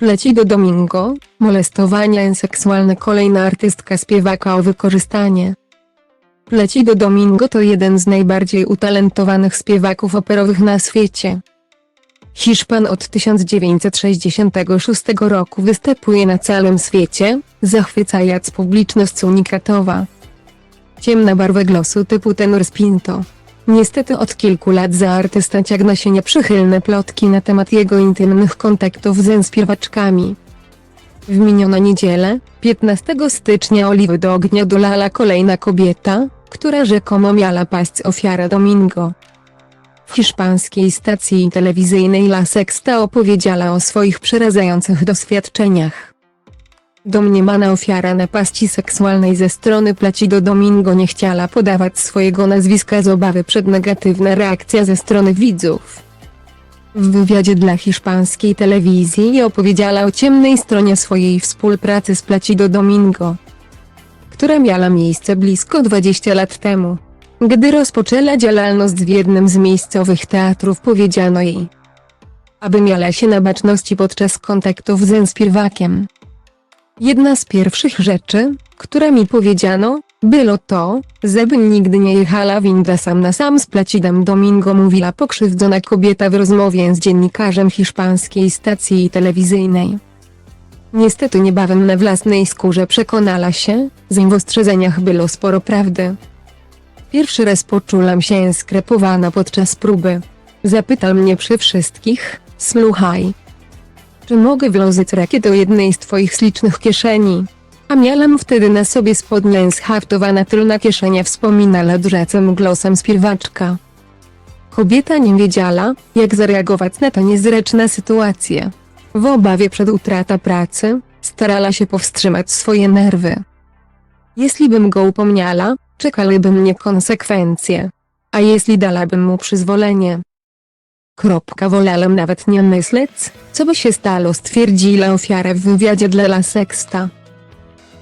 Placido Domingo, molestowania seksualne kolejna artystka śpiewaka o wykorzystanie. Placido Domingo to jeden z najbardziej utalentowanych śpiewaków operowych na świecie. Hiszpan od 1966 roku występuje na całym świecie, zachwycając publiczność unikatowa. Ciemna barwa głosu typu tenor spinto. Niestety od kilku lat za artysta ciągną się nieprzychylne plotki na temat jego intymnych kontaktów ze śpiewaczkami. W minioną niedzielę, 15 stycznia Oliwy do ognia dolala kolejna kobieta, która rzekomo miała paść ofiarę Domingo. W hiszpańskiej stacji telewizyjnej La Sexta opowiedziała o swoich przerażających doświadczeniach. Domniemana ofiara napaści seksualnej ze strony Placido Domingo nie chciała podawać swojego nazwiska z obawy przed negatywna reakcja ze strony widzów. W wywiadzie dla hiszpańskiej telewizji opowiedziała o ciemnej stronie swojej współpracy z Placido Domingo, która miała miejsce blisko 20 lat temu. Gdy rozpoczęła działalność w jednym z miejscowych teatrów powiedziano jej, aby miała się na baczności podczas kontaktów ze śpiewakiem. Jedna z pierwszych rzeczy, które mi powiedziano, było to, żeby nigdy nie jechała winda sam na sam z Placidem Domingo mówiła pokrzywdzona kobieta w rozmowie z dziennikarzem hiszpańskiej stacji telewizyjnej. Niestety niebawem na własnej skórze przekonała się, że w ostrzeżeniach było sporo prawdy. Pierwszy raz poczułam się skrepowana podczas próby. Zapytał mnie przy wszystkich, słuchaj, czy mogę włożyć rakiet do jednej z twoich ślicznych kieszeni? A miałam wtedy na sobie spodnie schaftowana tylna kieszenia wspominała drzecem głosem śpiewaczka. Kobieta nie wiedziała, jak zareagować na tę niezręczną sytuację. W obawie przed utratą pracy, starała się powstrzymać swoje nerwy. Jeśli bym go upomniała, czekałyby mnie konsekwencje. A jeśli dalabym mu przyzwolenie? Kropka wolałem nawet nie myśleć, co by się stało stwierdziła ofiara w wywiadzie dla La Sexta.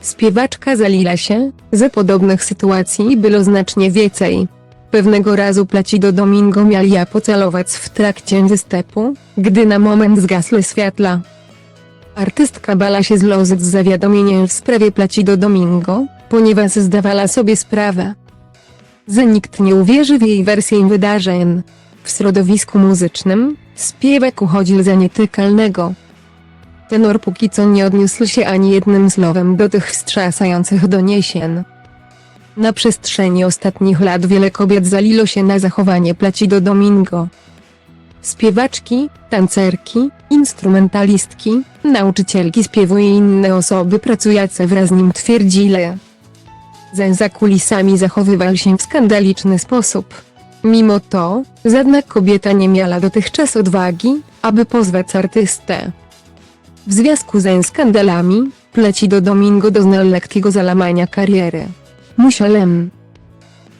Śpiewaczka zalila się, że podobnych sytuacji było znacznie więcej. Pewnego razu Placido Domingo miał ja pocelować w trakcie występu, gdy na moment zgasły światła. Artystka bala się złożyć z zawiadomieniem w sprawie Placido Domingo, ponieważ zdawała sobie sprawę, że nikt nie uwierzy w jej wersję wydarzeń. W środowisku muzycznym, śpiewak uchodził za nietykalnego. Tenor póki co nie odniósł się ani jednym słowem do tych wstrząsających doniesień. Na przestrzeni ostatnich lat wiele kobiet zalilo się na zachowanie Placido Domingo. Śpiewaczki, tancerki, instrumentalistki, nauczycielki śpiewu i inne osoby pracujące wraz z nim twierdzili, że za kulisami zachowywał się w skandaliczny sposób. Mimo to, żadna kobieta nie miała dotychczas odwagi, aby pozwać artystę. W związku ze skandalami, Placido Domingo doznał lekkiego załamania kariery. Musiałem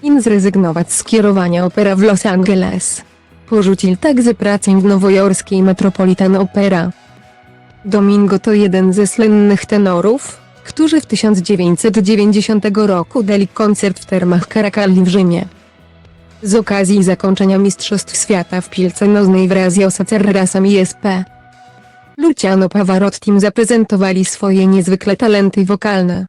in zrezygnować z kierowania opera w Los Angeles. Porzucił także pracę w nowojorskiej Metropolitan Opera. Domingo to jeden ze słynnych tenorów, którzy w 1990 roku dali koncert w termach Caracalli w Rzymie. Z okazji zakończenia Mistrzostw Świata w piłce nożnej wraz z Josa Cerrasem i SP. Luciano Pavarottim zaprezentowali swoje niezwykle talenty wokalne.